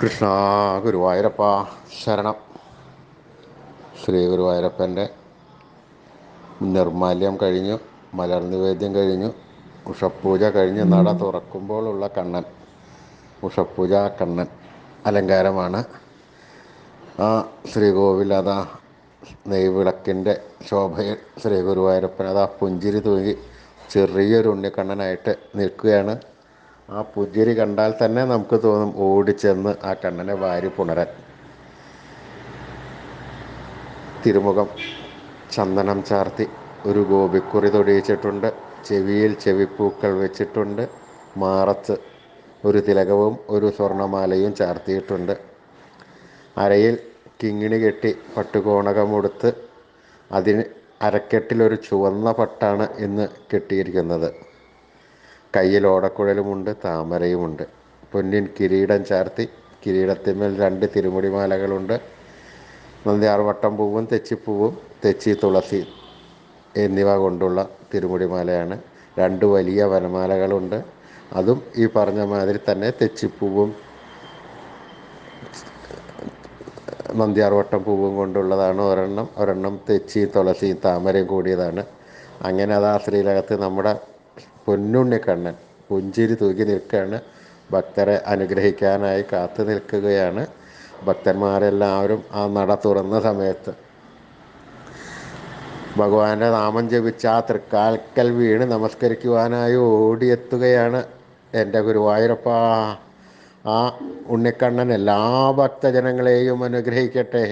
കൃഷ്ണ ഗുരുവായൂരപ്പ ശരണം. ശ്രീ ഗുരുവായൂരപ്പന്റെ നിർമാല്യം കഴിഞ്ഞു മലർ നിവേദ്യം കഴിഞ്ഞു ഉഷപ്പൂജ കഴിഞ്ഞ്. നട തുറക്കുമ്പോഴുള്ള കണ്ണൻ ഉഷപ്പൂജ കണ്ണൻ അലങ്കാരമാണ്. ആ ശ്രീകോവിൽ അതാ നെയ്വിളക്കിന്റെ ശോഭയിൽ ശ്രീ ഗുരുവായൂരപ്പൻ അതാ പുഞ്ചിരി തൂങ്ങി ചെറിയൊരു ഉണ്ണിക്കണ്ണനായിട്ട് നിൽക്കുകയാണ്. ആ പുഞ്ചിരി കണ്ടാൽ തന്നെ നമുക്ക് തോന്നും ഓടിച്ചെന്ന് ആ കണ്ണനെ വാരി പുണരാൻ. തിരുമുഖം ചന്ദനം ചാർത്തി ഒരു ഗോപിക്കുറി തൊടിയിച്ചിട്ടുണ്ട്. ചെവിയിൽ ചെവിപ്പൂക്കൾ വെച്ചിട്ടുണ്ട്. മാറത്ത് ഒരു തിലകവും ഒരു സ്വർണമാലയും ചാർത്തിയിട്ടുണ്ട്. അരയിൽ കിങ്ങിണി കെട്ടി പട്ടുകോണകമുടുത്ത് അതിന് അരക്കെട്ടിലൊരു ചുവന്ന പട്ടാണ് ഇന്ന് കെട്ടിയിരിക്കുന്നത്. കയ്യിൽ ഓടക്കുഴലുമുണ്ട് താമരയുമുണ്ട്. പൊന്നിൻ കിരീടം ചാർത്തി കിരീടത്തിന്മേൽ രണ്ട് തിരുമുടിമാലകളുണ്ട്. നന്ദിയാർവട്ടം പൂവും തെച്ചിപ്പൂവും തെച്ചി തുളസി എന്നിവ കൊണ്ടുള്ള തിരുമുടിമാലയാണ്. രണ്ട് വലിയ വനമാലകളുണ്ട്. അതും ഈ പറഞ്ഞ മാതിരി തന്നെ തെച്ചിപ്പൂവും നന്ദിയാർവട്ടം പൂവും കൊണ്ടുള്ളതാണ് ഒരെണ്ണം. ഒരെണ്ണം തെച്ചി തുളസി താമരയും കൂടിയതാണ്. അങ്ങനെ അത് ആ ശ്രീലകത്ത് നമ്മുടെ പൊന്നുണ്ണിക്കണ്ണൻ പുഞ്ചിരി തൂക്കി നിൽക്കുകയാണ്. ഭക്തരെ അനുഗ്രഹിക്കാനായി കാത്തു നിൽക്കുകയാണ് ഭക്തന്മാരെല്ലാവരും ആ നട തുറന്ന സമയത്ത്. ഭഗവാന്റെ നാമം ജപിച്ച ആ തൃക്കാൽക്കൽ വീണ് നമസ്കരിക്കുവാനായി ഓടിയെത്തുകയാണ് എന്റെ ഗുരുവായൂരപ്പ. ആ ഉണ്ണിക്കണ്ണൻ എല്ലാ ഭക്തജനങ്ങളെയും അനുഗ്രഹിക്കട്ടെ.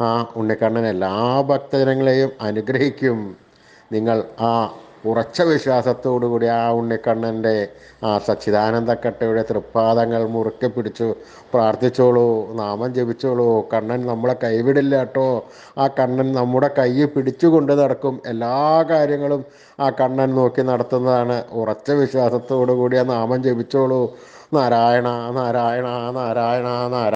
ആ ഉണ്ണിക്കണ്ണൻ എല്ലാ ഭക്തജനങ്ങളെയും അനുഗ്രഹിക്കും. നിങ്ങൾ ആ ഉറച്ച വിശ്വാസത്തോടുകൂടി ആ ഉണ്ണിക്കണ്ണന്റെ ആ സച്ചിദാനന്ദക്കട്ടയുടെ തൃപ്പാദങ്ങൾ മുറുക്കെ പിടിച്ചു പ്രാർത്ഥിച്ചോളൂ നാമം ജപിച്ചോളൂ. കണ്ണൻ നമ്മളെ കൈവിടില്ല കേട്ടോ. ആ കണ്ണൻ നമ്മുടെ കൈ പിടിച്ചുകൊണ്ട് നടക്കും. എല്ലാ കാര്യങ്ങളും ആ കണ്ണൻ നോക്കി നടത്തുന്നതാണ്. ഉറച്ച വിശ്വാസത്തോടു കൂടി ആ നാമം ജപിച്ചോളൂ. നാരായണ നാരായണ നാരായണ നാരായണ.